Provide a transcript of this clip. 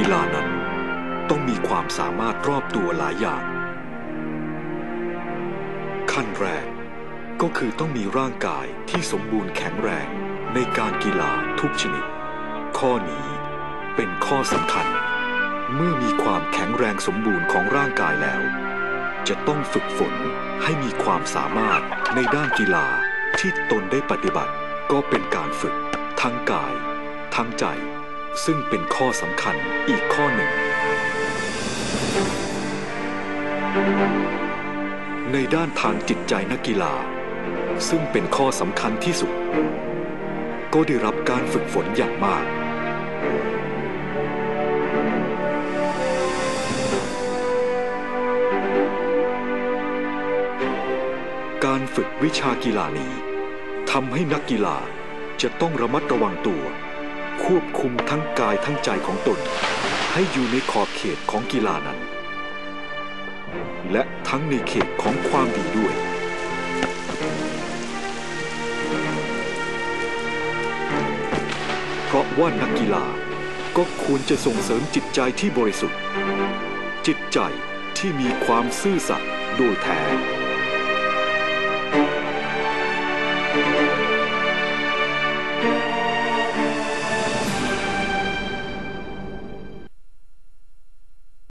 กีฬานั้น ต้องมีความสามารถรอบตัวหลายอย่าง ขั้นแรกก็คือต้องมีร่างกายที่สมบูรณ์แข็งแรงในการกีฬาทุกชนิด ข้อนี้เป็นข้อสำคัญ เมื่อมีความแข็งแรงสมบูรณ์ของร่างกายแล้ว จะต้องฝึกฝนให้มีความสามารถในด้านกีฬาที่ตนได้ปฏิบัติ ก็เป็นการฝึก ทั้งกาย ทั้งใจ ซึ่งเป็นข้อสำคัญอีกข้อหนึ่ง ในด้านทางจิตใจนักกีฬา ซึ่งเป็นข้อสำคัญที่สุด ก็ได้รับการฝึกฝนอย่างมาก การฝึกวิชากีฬานี้ทำให้นักกีฬาจะต้องระมัดระวังตัว ควบคุมทั้งกายทั้งใจของตน ให้อยู่ในขอบเขตของกีฬานั้น และทั้งในเขตของความดีด้วยเพราะว่านักกีฬาก็ควรจะส่งเสริมจิตใจที่บริสุทธิ์ จิตใจที่มีความซื่อสัตย์โดยแท้